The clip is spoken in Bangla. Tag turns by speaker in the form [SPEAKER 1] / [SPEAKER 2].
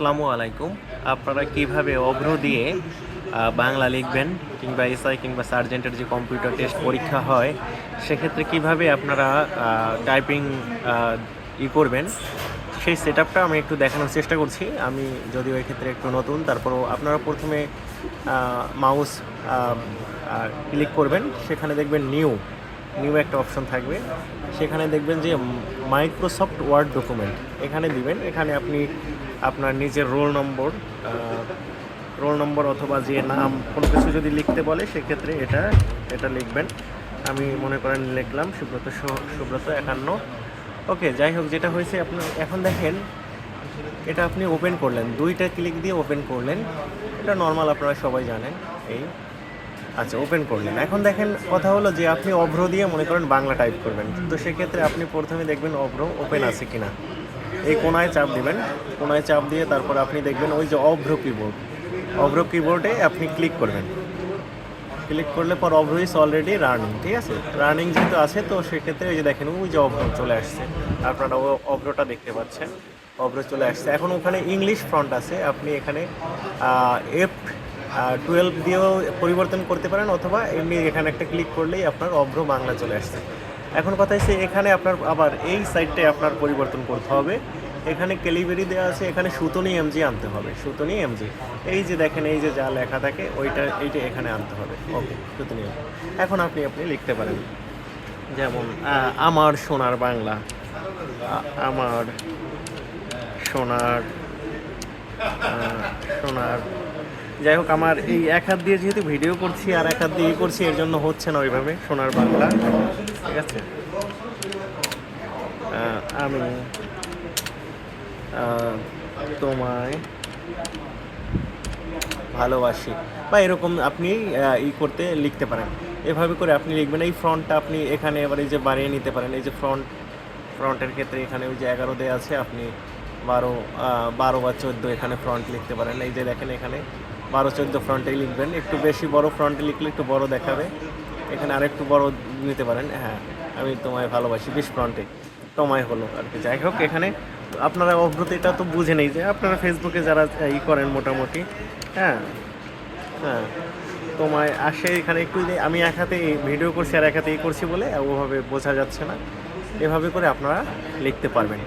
[SPEAKER 1] আসসালামু আলাইকুম। আপনারা কীভাবে অভ্র দিয়ে বাংলা লিখবেন কিংবা এসআই কিংবা সার্জেন্টের যে কম্পিউটার টেস্ট পরীক্ষা হয়, সেক্ষেত্রে কীভাবে আপনারা টাইপিং ই করবেন, সেই সেট আমি একটু দেখানোর চেষ্টা করছি। আমি যদিও এক্ষেত্রে একটু নতুন, তারপরও আপনারা প্রথমে মাউস ক্লিক করবেন। সেখানে দেখবেন নিউ নিউ একটা অপশন থাকবে। সেখানে দেখবেন যে মাইক্রোসফট ওয়ার্ড ডকুমেন্ট এখানে দিবেন। এখানে আপনি আপনার নিজের রোল নম্বর রোল নম্বর অথবা যে নাম, কোনো কিছু যদি লিখতে বলে, সেক্ষেত্রে এটা এটা লিখবেন। আমি মনে করেন লিখলাম, সুব্রত সুব্রত একান্ন। ওকে, যাই হোক, যেটা হয়েছে, আপনার, এখন দেখেন, এটা আপনি ওপেন করলেন। দুইটা ক্লিক দিয়ে ওপেন করলেন। এটা নর্মাল আপনারা সবাই জানেন, এই। আচ্ছা ওপেন করলেন। এখন দেখেন, কথা হলো যে আপনি অভ্র দিয়ে মনে করেন বাংলা টাইপ করবেন। তো সেক্ষেত্রে আপনি প্রথমে দেখবেন অভ্র ওপেন আছে কিনা। এই কোনায় চাপ দিবেন, কোনায় চাপ দিয়ে তারপর আপনি দেখবেন ওই যে অভ্র কিবোর্ড অভ্র কিবোর্ডে আপনি ক্লিক করবেন। ক্লিক করলে পর অভ্র ইস অলরেডি রানিং ঠিক আছে? রানিং যেহেতু আছে, তো সেক্ষেত্রে ওই যে দেখেন, ওই যে অভ্র চলে আসছে। আপনারা অভ্রটা দেখতে পাচ্ছেন। অভ্র চলে আসছে। এখন ওখানে ইংলিশ ফ্রন্ট আছে। আপনি এখানে এফ টুয়েলভ দিয়েও পরিবর্তন করতে পারেন, অথবা এমনি এখানে একটা ক্লিক করলেই আপনার অভ্র বাংলা চলে আসছে। এখন কথা হচ্ছে এখানে আপনার আবার এই সাইডটায় আপনার পরিবর্তন করতে হবে। এখানে ক্যালিভারি দেওয়া আছে, এখানে সুতনি এমজি আনতে হবে সুতনি এমজি এই যে দেখেন, এই যে যা লেখা থাকে, ওইটা, এইটা এখানে আনতে হবে। ওকে সুতনি MG এখন আপনি আপনি লিখতে পারেন। যেমন আমার সোনার বাংলা আমার সোনার সোনার যাই হোক, আমার এই এক হাত দিয়ে যেহেতু ভিডিও করছি আর এক হাত দিয়ে করছি, এর জন্য হচ্ছে না ওইভাবে সোনার বাংলা। ঠিক আছে? আমি তোমায় ভালোবাসি। বা এরকম আপনি ই করতে লিখতে পারেন। এভাবে করে আপনি লিখবেন, এই ফ্রন্টটা আপনি এখানে এবার এই যে বাড়িয়ে নিতে পারেন, এই যে ফ্রন্ট, ফ্রন্টের ক্ষেত্রে এখানে ওই যে এগারো দেওয়া আছে, আপনি বারো বারো বা চোদ্দ এখানে ফ্রন্ট লিখতে পারেন। এই যে দেখেন এখানে বারো চোদ্দ ফ্রন্টে লিখবেন। একটু বেশি বড় ফ্রন্টে লিখলে একটু বড় দেখাবে। এখানে আরেকটু বড় নিতে পারেন। হ্যাঁ আমি তোমায় ভালোবাসি। বিশ ফ্রন্টে তোমায় হলো আর কি। যাই হোক, এখানে আপনারা অগ্রতিটা তো বুঝে নেই যে আপনারা ফেসবুকে যারা ই করেন মোটামুটি হ্যাঁ হ্যাঁ তোমায় আসে এখানে একটু আমি এক হাতে ভিডিও করছি আর এক হাতে এই করছি বলে ওভাবে বোঝা যাচ্ছে না। এভাবে করে আপনারা লিখতে পারবেন।